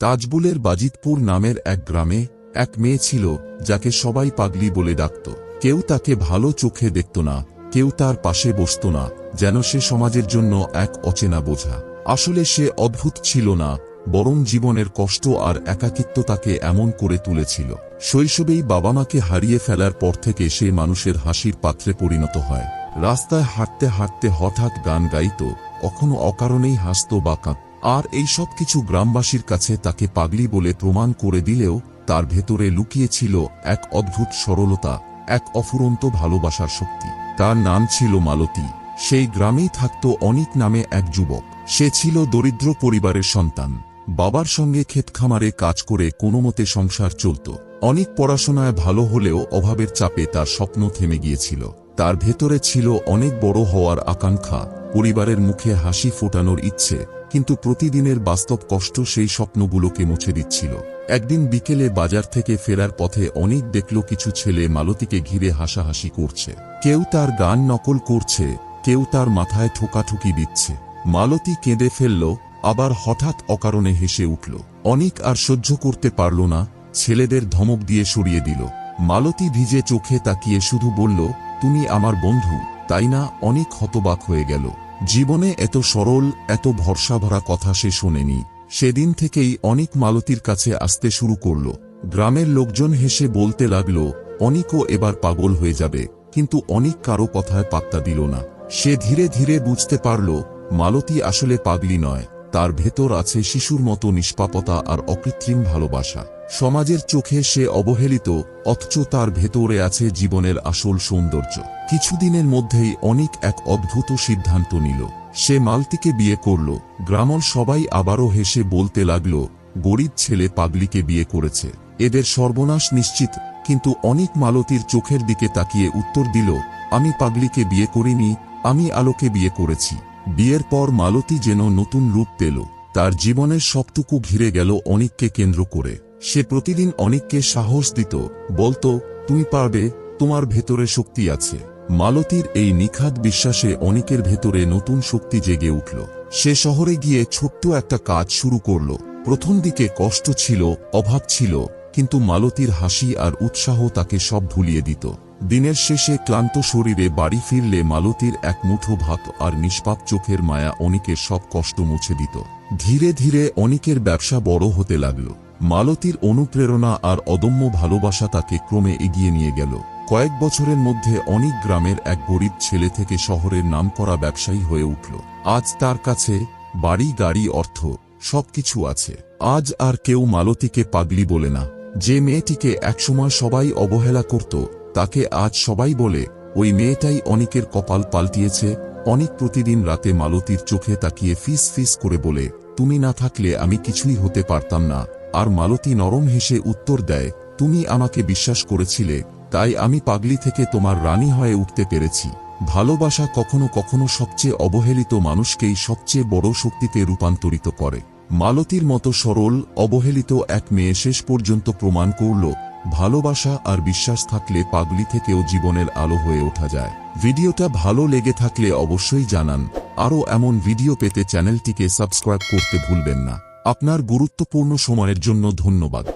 তাজবুলের বাজিতপুর নামের এক গ্রামে এক মেয়ে ছিল যাকে সবাই পাগলি বলে ডাকত। কেউ তাকে ভালো চোখে দেখত না, কেউ তার পাশে বসত না, যেন সে সমাজের জন্য এক অচেনা বোঝা। আসলে সে অদ্ভুত ছিল না, বরং জীবনের কষ্ট আর একাকিত্ব তাকে এমন করে তুলেছিল। শৈশবেই বাবা মাকে হারিয়ে ফেলার পর থেকে সে মানুষের হাসির পাত্রে পরিণত হয়। রাস্তায় হাঁটতে হাঁটতে হঠাৎ গান গাইত, কখনো অকারণেই হাসত বা কাঁদ আর এই সব কিছু গ্রামবাসীর কাছে তাকে পাগলি বলে প্রমাণ করে দিলেও তার ভেতরে লুকিয়েছিল এক অদ্ভুত সরলতা, এক অফুরন্ত ভালোবাসার শক্তি। তার নাম ছিল মালতী। সেই গ্রামেই থাকত অনিক নামে এক যুবক। সে ছিল দরিদ্র পরিবারের সন্তান। বাবার সঙ্গে ক্ষেতখামারে কাজ করে কোনোমতে সংসার চলত। অনেক পড়াশোনায় ভালো হলেও অভাবের চাপে তার স্বপ্ন থেমে গিয়েছিল। তার ভেতরে ছিল অনেক বড় হওয়ার আকাঙ্ক্ষা। পরিবারের মুখে হাসি ফোটানোর ইচ্ছে। কিন্তু প্রতিদিনের বাস্তব কষ্ট সেই স্বপ্নগুলোকে মুছে দিচ্ছিল। একদিন বিকেলে বাজার থেকে ফেরার পথে অনেক দেখল কিছু ছেলে মালতীকে ঘিরে হাসাহাসি করছে। কেউ তার গান নকল করছে, কেউ তার মাথায় ঠোকাঠুকি দিচ্ছে। মালতী কেঁদে ফেলল, আবার হঠাৎ অকারণে হেসে উঠল। অনেক আর সহ্য করতে পারল না, ছেলেদের ধমক দিয়ে সরিয়ে দিল। মালতী ভিজে চোখে তাকিয়ে শুধু বলল, তুমি আমার বন্ধু, তাই না? অনেক হতবাক হয়ে গেল। জীবনে এত সরল, এত ভরসা ভরা কথা সে শোনেনি। সেদিন থেকেই অনেক মালতীর কাছে আসতে শুরু করল। গ্রামের লোকজন হেসে বলতে লাগল, অনিকও এবার পাগল হয়ে যাবে। কিন্তু অনেক কারও কথায় পাত্তা দিল না। সে ধীরে ধীরে বুঝতে পারল, মালতী আসলে পাগলি নয়। তার ভেতর আছে শিশুর মতো নিষ্পাপতা আর অকৃত্রিম ভালোবাসা। সমাজের চোখে সে অবহেলিত, অথচ তার ভেতরে আছে জীবনের আসল সৌন্দর্য। কিছুদিনের মধ্যেই অনেক এক অদ্ভুত সিদ্ধান্ত নিল। সে মালতিকে বিয়ে করল। গ্রামল সবাই আবারও হেসে বলতে লাগল, গরিব ছেলে পাগলিকে বিয়ে করেছে। এদের সর্বনাশ নিশ্চিত। কিন্তু অনেক মালতীর চোখের দিকে তাকিয়ে উত্তর দিল, আমি পাগলিকে বিয়ে করিনি, আমি আলোকে বিয়ে করেছি। বিয়ের পর মালতী যেন নতুন রূপ পেল, তার জীবনের সবটুকু ঘিরে গেল অনেককে কেন্দ্র করে। সে প্রতিদিন অনেককে সাহস দিত, বলতো, তুমি পারবে, তোমার ভেতরে শক্তি আছে। মালতীর এই নিখাদ বিশ্বাসে অনেকের ভেতরে নতুন শক্তি জেগে উঠল। সে শহরে গিয়ে ছোট্ট একটা কাজ শুরু করল। প্রথম দিকে কষ্ট ছিল, অভাব ছিল, কিন্তু মালতীর হাসি আর উৎসাহ তাকে সব ভুলিয়ে দিত। দিনের শেষে ক্লান্ত শরীরে বাড়ি ফিরলে মালতীর এক মুঠো ভাত আর নিষ্পাপ চোখের মায়া অনিকের সব কষ্ট মুছে দিত। ধীরে ধীরে অনিকের ব্যবসা বড় হতে লাগল। মালতীর অনুপ্রেরণা আর অদম্য ভালোবাসা তাকে ক্রমে এগিয়ে নিয়ে গেল। কয়েক বছরের মধ্যে অনেক গ্রামের এক গরিব ছেলে থেকে শহরের নামকরা ব্যবসায়ী হয়ে উঠল। আজ তার কাছে বাড়ি, গাড়ি, অর্থ সবকিছু আছে। আজ আর কেউ মালতীকে পাগলি বলে না। যে মেয়েটিকে একসময় সবাই অবহেলা করত তাকে আজ সবাই বলে, ওই মেয়েটাই অনেকের কপাল পাল্টিয়েছে। অনেক প্রতিদিন রাতে মালতীর চোখে তাকিয়ে ফিস ফিস করে বলে, তুমি না থাকলে আমি কিছুই হতে পারতাম না। আর মালতী নরম হেসে উত্তর দেয়, তুমি আমাকে বিশ্বাস করেছিলে, তাই আমি পাগলি থেকে তোমার রানী হয়ে উঠতে পেরেছি। ভালোবাসা কখনো কখনো সবচেয়ে অবহেলিত মানুষকেই সবচেয়ে বড় শক্তিতে রূপান্তরিত করে। মালতীর মতো সরল, অবহেলিত এক মেয়ে শেষ পর্যন্ত প্রমাণ করল ভালোবাসা আর বিশ্বাস থাকলে পাগলি থেকেও জীবনের আলো হয়ে ওঠা যায়। ভিডিওটা ভালো লেগে থাকলে অবশ্যই জানান। আরও এমন ভিডিও পেতে চ্যানেলটিকে সাবস্ক্রাইব করতে ভুলবেন না। আপনার গুরুত্বপূর্ণ সময়ের জন্য ধন্যবাদ।